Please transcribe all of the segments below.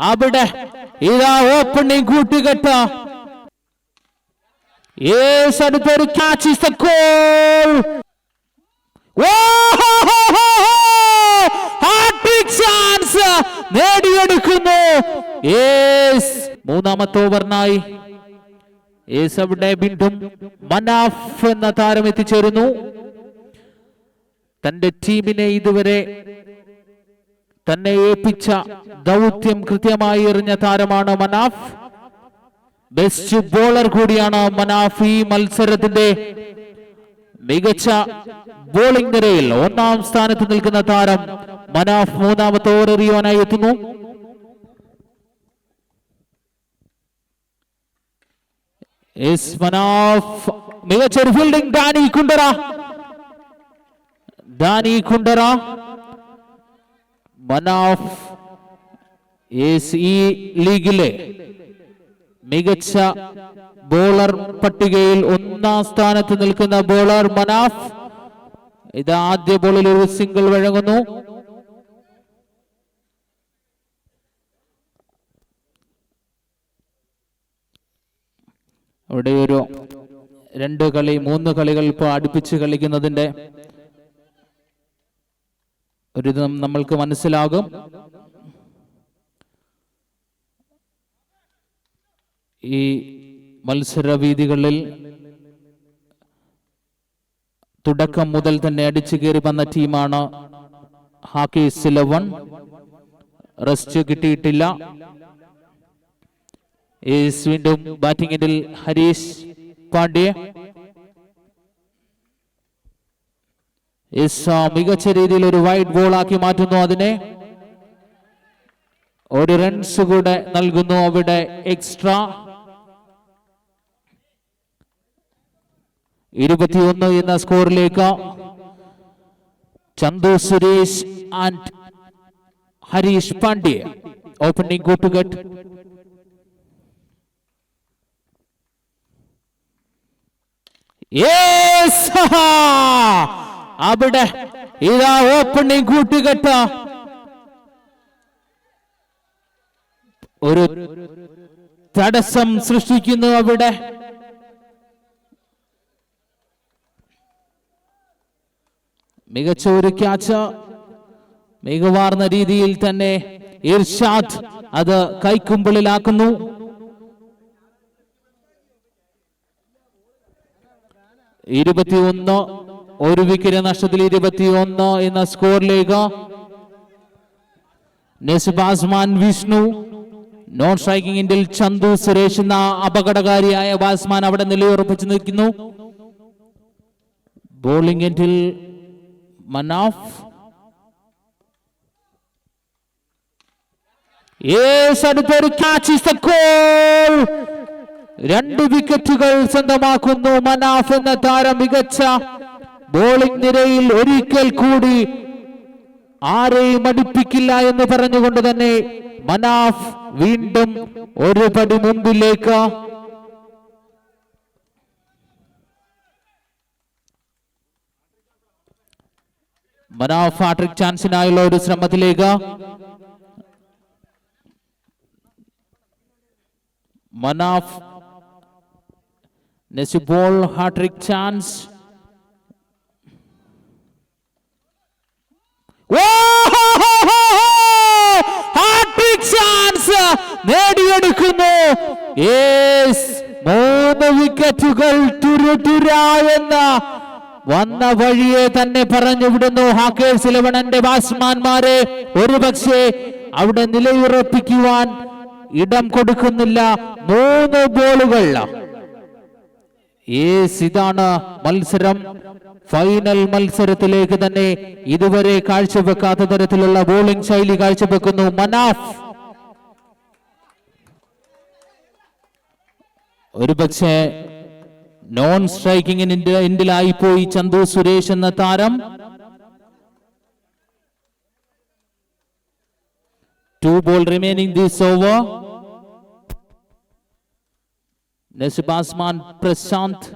അവിടെ ഇതാ ഓപ്പണിംഗ് കൂട്ടുകെട്ട. യേസ് അടുത്തൊരു catch is the goal chance നേടിയെടുക്കുന്നു. Yes മൂന്നാമത്തെ ഓവറിനായി. യേസ് അവിടെ വീണ്ടും മനാഫ് എന്ന താരം എത്തിച്ചേരുന്നു. തന്റെ ടീമിനെ ഇതുവരെ തന്നെ ഏൽപ്പിച്ച ദൗത്യം കൃത്യമായി എറിഞ്ഞ താരമാണ് മനാഫ്. ബെസ്റ്റ് ബോളർ കൂടിയാണ് മനാഫ് ഈ മത്സരത്തിന്റെ മികച്ച ബോളിംഗ് നിരയിൽ ഒന്നാം സ്ഥാനത്ത് നിൽക്കുന്ന താരം മനാഫ് മൂന്നാമത്തെ ഓവർ എറിയുവാനായി എത്തുന്നു. മികച്ചൊരു ഫീൽഡിംഗ് ഡാനി കുണ്ടറ. ഡാനി കുണ്ടറ. മനാഫ് ഈ ലീഗിലെ മികച്ച ബോളർ പട്ടികയിൽ ഒന്നാം സ്ഥാനത്ത് നിൽക്കുന്ന ബോളർ മനാഫ് ഇത് ആദ്യ ബോളിൽ ഒരു സിംഗിൾ വഴങ്ങുന്നു. അവിടെ ഒരു രണ്ട് കളി മൂന്ന് കളികൾ ഇപ്പോൾ അടുപ്പിച്ച് കളിക്കുന്നതിന്റെ ഒരു നമ്മൾക്ക് മനസ്സിലാകും. ഈ മത്സരവീതികളിൽ തുടക്കം മുതൽ തന്നെ അടിച്ചു കയറി വന്ന ടീമാണ് ഹാക്കി സിലവൺ റെസ്റ്റ് കിട്ടിയിട്ടില്ല. വീണ്ടും ബാറ്റിംഗിൽ ഹരീഷ് പാണ്ഡ്യ മികച്ച രീതിയിൽ ഒരു വൈഡ് ബോൾ ആക്കി മാറ്റുന്നു അതിനെ. ഒരു റൺസ് കൂടെ നൽകുന്നു അവിടെ എക്സ്ട്രാ ഇരുപത്തിയൊന്ന് എന്ന സ്കോറിലേക്ക് ചന്തു സുരേഷ് ആൻഡ് ഹരീഷ് പാണ്ഡ്യ ഓപ്പണിംഗ് കൂട്ടുകെട്ട്. Yes! അവിടെ ഇതാ ഓപ്പണിംഗ് കൂട്ടുകെട്ട. ഒരു തടസ്സം സൃഷ്ടിക്കുന്നു അവിടെ. മികച്ച ഒരു ക്യാച്ച്. മികവാർന്ന രീതിയിൽ തന്നെ ഇർഷാദ് അത് കൈക്കുമ്പിളിലാക്കുന്നു. ഇരുപത്തിയൊന്ന് ഒരു വിക്കറ്റ് നഷ്ടത്തിൽ ഇരുപത്തിയൊന്ന് എന്ന സ്കോറിലേക്ക് next batsman Vishnu non striking ഇന്ത്യയിൽ ചന്തു സുരേഷ് എന്ന അപകടകാരിയായ ബാസ്മാൻ അവിടെ നിലയുറപ്പിച്ചു നിൽക്കുന്നു ബോളിംഗ് എൻഡിൽ മനാഫ്. രണ്ട് വിക്കറ്റുകൾ സ്വന്തമാക്കുന്നു മനാഫ് എന്ന താരം മികച്ച ബോളിംഗ് നിരയിൽ ഒരിക്കൽ കൂടി ആരെയും അടുപ്പിക്കില്ല എന്ന് പറഞ്ഞുകൊണ്ട് തന്നെ മനാഫ് വീണ്ടും ഒരു പടി മുമ്പിലേക്ക്. മനാഫ് ഹാട്രിക് ചാൻസിനായുള്ള ഒരു ശ്രമത്തിലേക്ക്. Manaf next ball hattrick chance hattrick chance നേടിയെടുക്കുന്നു yes മൂന്ന് വിക്കറ്റുകൾ തുരുതുര എന്ന വന്ന വഴിയെ തന്നെ പറഞ്ഞു വിടുന്നു. ഹാക്കേഴ്സ് ഇലവണന്റെ ബാറ്റ്സ്മാൻമാരെ ഒരുപക്ഷെ അവിടെ നിലയുറപ്പിക്കുവാൻ ഇടം കൊടുക്കുന്നില്ല. മൂന്ന് ബോളുകൾ ഇതാണ് മത്സരം. ഫൈനൽ മത്സരത്തിലേക്ക് തന്നെ ഇതുവരെ കാഴ്ചവെക്കാത്ത തരത്തിലുള്ള ബോളിംഗ് ശൈലി കാഴ്ചവെക്കുന്നു. മനാഫ് ഒരുപക്ഷെ നോൺ സ്ട്രൈക്കിങ്ങിന്റെ എൻഡിലായി പോയി ചന്തു സുരേഷ് എന്ന താരം. Two ball remaining this over next batsman Prashanth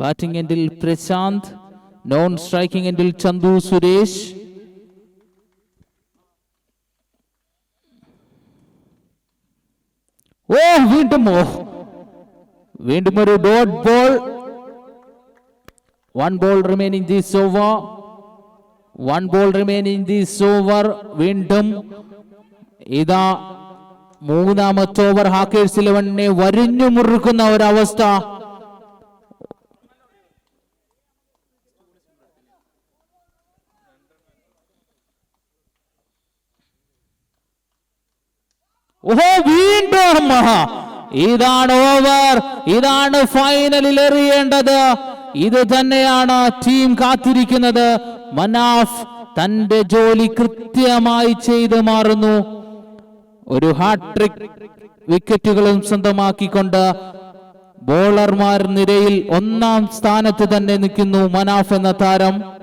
batting എൻഡിൽ പ്രശാന്ത് നോൺ സ്ട്രൈക്കിംഗ് എൻഡിൽ ചന്തു സുരേഷ്. ഓ വീണ്ടും ഓ. വീണ്ടും ഒരു dot ball one ball remaining this over one ball remaining this over വീണ്ടും ഇതാ മൂന്നാമത്തെ ഓവർ ഹാക്കേഴ്സ് ഇലവനെ വരിഞ്ഞു മുറുക്കുന്ന ഒരവസ്ഥ. ഓഹോ വീണ്ടും ഇതാണ് ഓവർ. ഇതാണ് ഫൈനലിൽ എറിയേണ്ടത്. ഇത് തന്നെയാണ് ടീം കാത്തിരിക്കുന്നത്. മനാഫ് തന്റെ ജോലി കൃത്യമായി ചെയ്തു മാറുന്നു. ഒരു ഹാട്രിക് വിക്കറ്റുകളും സ്വന്തമാക്കിക്കൊണ്ട് ബോളർമാർ നിരയിൽ ഒന്നാം സ്ഥാനത്ത് തന്നെ നിൽക്കുന്നു മനാഫ് എന്ന താരം.